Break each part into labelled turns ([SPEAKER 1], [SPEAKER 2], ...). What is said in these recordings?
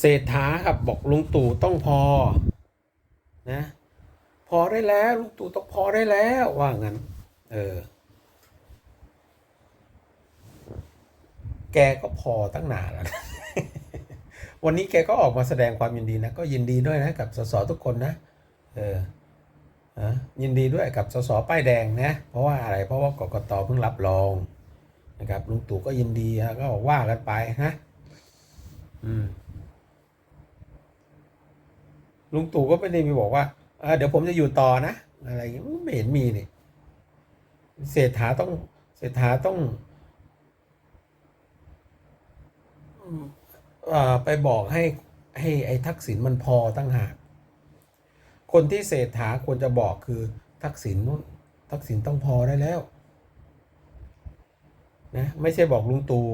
[SPEAKER 1] เศรษฐาครับบอกลุงตู่ต้องพอนะพอได้แล้วลุงตู่ต้องพอได้แล้วว่างั้น เออ แกก็พอตั้งนานแล้วนะวันนี้แกก็ออกมาแสดงความยินดีนะ ก็ยินดีด้วยนะกับสสทุกคนนะ เอออะยินดีด้วยกับสสป้ายแดงนะ เพราะว่าอะไร เพราะว่ากกตเพิ่งรับรองนะครับลุงตู่ก็ยินดีนะก็ว่ากันไปนะอืม ลุงตู่ก็ไม่ได้มีบอกว่าเดี๋ยวผมจะอยู่ต่อนะ อะไรอย่างเงี้ยไม่เห็นมีนี่เศรษฐาต้องเศรษฐาต้องอไปบอกให้ให้ไอ้ทักษิณมันพอตั้งหาก คนที่เศรษฐาควรจะบอกคือทักษิณนู่นทักษิณต้องพอได้แล้วนะไม่ใช่บอกลุงตู่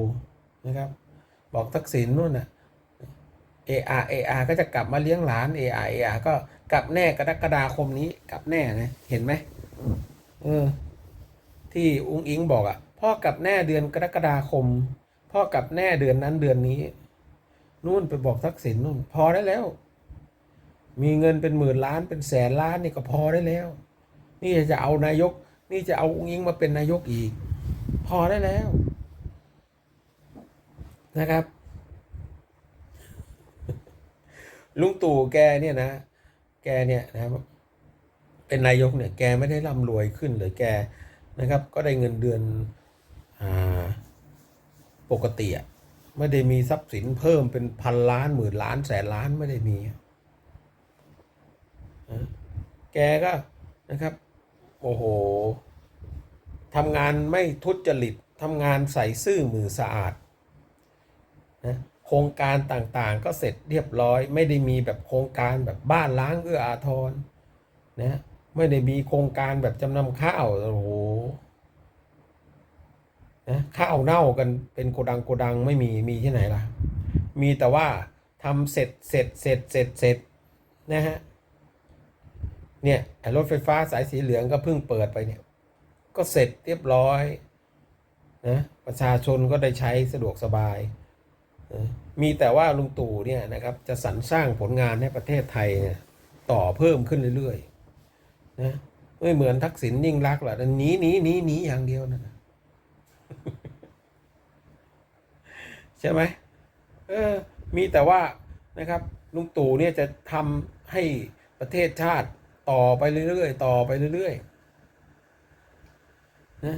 [SPEAKER 1] นะครับ บอกทักษิณนู่นน่ะ ออาเออาก็จะกลับมาเลี้ยงหลานเออาเออาก็กลับแน่กรกฎาคมนี้กลับแน่นะเห็นไหมเออ ที่อุ้งอิงบอกอะ่ะ พ่อกลับแน่เดือนกรกฎาคม พ่อกลับแน่เดือนนั้นเดือนนี้ นู่นไปบอกทักษิณนู่น พอได้แล้ว มีเงินเป็นหมื่นล้านเป็นแสนล้านนี่ก็พอได้แล้ว นี่จะเอานายก นี่จะเอาอุ้งอิงมาเป็นนายกอีก พอได้แล้ว นะครับ ลุงตู่แกเนี่ยนะ แกเนี่ยนะครับเป็นนายกเนี่ยแกไม่ได้ร่ำรวยขึ้นเลยแกนะครับ ก็ได้เงินเดือนอ่าปกติอะไม่ได้มีทรัพย์สินเพิ่มเป็นพันล้านหมื่นล้านแสนล้านไม่ได้มี แกก็นะครับ โอ้โหทำงานไม่ทุจริตทำงานใส่ซื่อมือสะอาดนะ โครงการต่างๆ ก็เสร็จเรียบร้อย ไม่ได้มีแบบโครงการแบบบ้านล้างเอื้ออาทรนะไม่ได้มีโครงการแบบจำนำข้าวโอ้โหนะข้าวเน่ากันเป็นโกดังโกดังไม่มีมีที่ไหนล่ะ มีแต่ว่าทำเสร็จเสร็จเสร็จเสร็จเสร็จนะฮะเนี่ยรถไฟฟ้าสายสีเหลืองก็เพิ่งเปิดไปเนี่ยก็เสร็จเรียบร้อยนะประชาชนก็ได้ใช้สะดวกสบาย มีแต่ว่าลุงตู่เนี่ยนะครับจะสรรสร้างผลงานให้ประเทศไทยเนี่ยต่อเพิ่มขึ้นเรื่อยๆนะไม่เหมือนทักษิณยิ่งรักหรอกหนีหนีหนีหนีอย่างเดียวนะใช่ไหมเออ มีแต่ว่านะครับลุงตู่เนี่ยจะทำให้ประเทศชาติต่อไปเรื่อยๆต่อไปเรื่อยๆนะ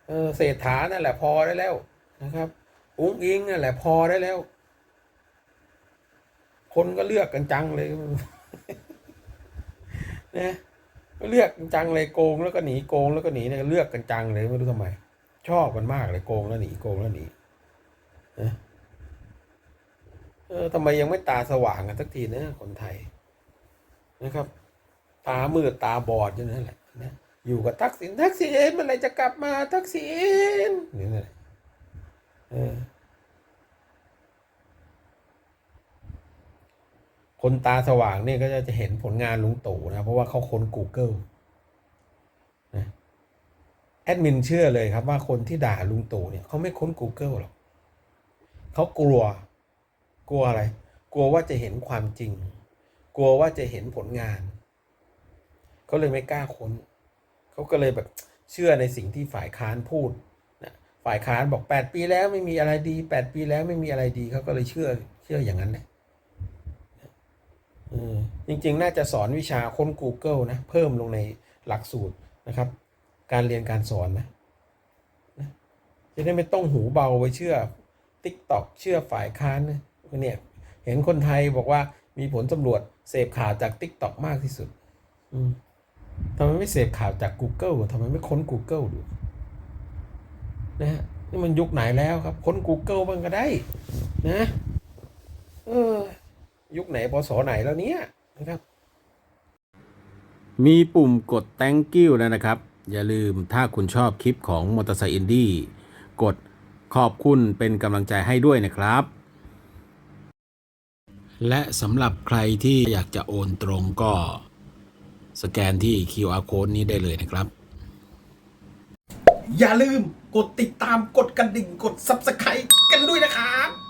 [SPEAKER 1] เออเศรษฐานั่นแหละพอได้แล้วนะครับ อุ้งอิงนั่นแหละพอได้แล้ว คนก็เลือกกันจังเลยนะก็เลือกกันจังเลยโกงแล้วก็หนีโกงแล้วก็หนีเนี่ยเลือกกันจังเลยไม่รู้ทำไม ชอบกันมากเลยโกงแล้วหนีโกงแล้วหนีนะเออทำไมยังไม่ตาสว่างกันสักทีนะคนไทยนะครับ ตามืดตาบอดอยู่นั่นแหละนะ อยู่กับทักษิณทักษิณเมื่อไรจะกลับมาทักษิณนี่นั่นแหละเออคนตาสว่างเนี่ยก็จะเห็นผลงานลุงตู่นะเพราะว่าเขาค้น Google นะแอดมินเชื่อเลยครับว่าคนที่ด่าลุงตู่เนี่ยเขาไม่ค้น Google หรอกเขากลัว กลัวอะไร กลัวว่าจะเห็นความจริง กลัวว่าจะเห็นผลงานเขาเลยไม่กล้าค้น เขาก็เลยแบบเชื่อในสิ่งที่ฝ่ายค้านพูดนะฝ่ายค้านบอกแปดปีแล้วไม่มีอะไรดีแปดปีแล้วไม่มีอะไรดีเขาก็เลยเชื่อเชื่ออย่างนั้นแหละจริงๆ น่าจะสอนวิชาค้น Google นะ เพิ่มลงในหลักสูตรนะครับ การเรียนการสอนนะจะได้ไม่ต้องหูเบาไปเชื่อ TikTok เชื่อฝ่ายค้านเนี่ยเห็นคนไทยบอกว่ามีผลสำรวจเสพข่าวจาก TikTok มากที่สุด อืม ทำไมไม่เสพข่าวจาก Google ทำไมไม่ค้น Google ดูนะฮะนี่มันยุคไหนแล้วครับ ค้น Google บ้างก็ได้ นะเออยุคไหนพศไหนแล้วเนี้ยนะครับ มีปุ่มกด thank you แล้วนะครับ อย่าลืมถ้าคุณชอบคลิปของมอเตอร์ไซค์อินดี้กดขอบคุณเป็นกำลังใจให้ด้วยนะครับ และสำหรับใครที่อยากจะโอนตรงก็ สแกนที่ QR code นี้ได้เลยนะครับ
[SPEAKER 2] อย่าลืมกดติดตามกดกระดิ่งกด Subscribe กันด้วยนะครับ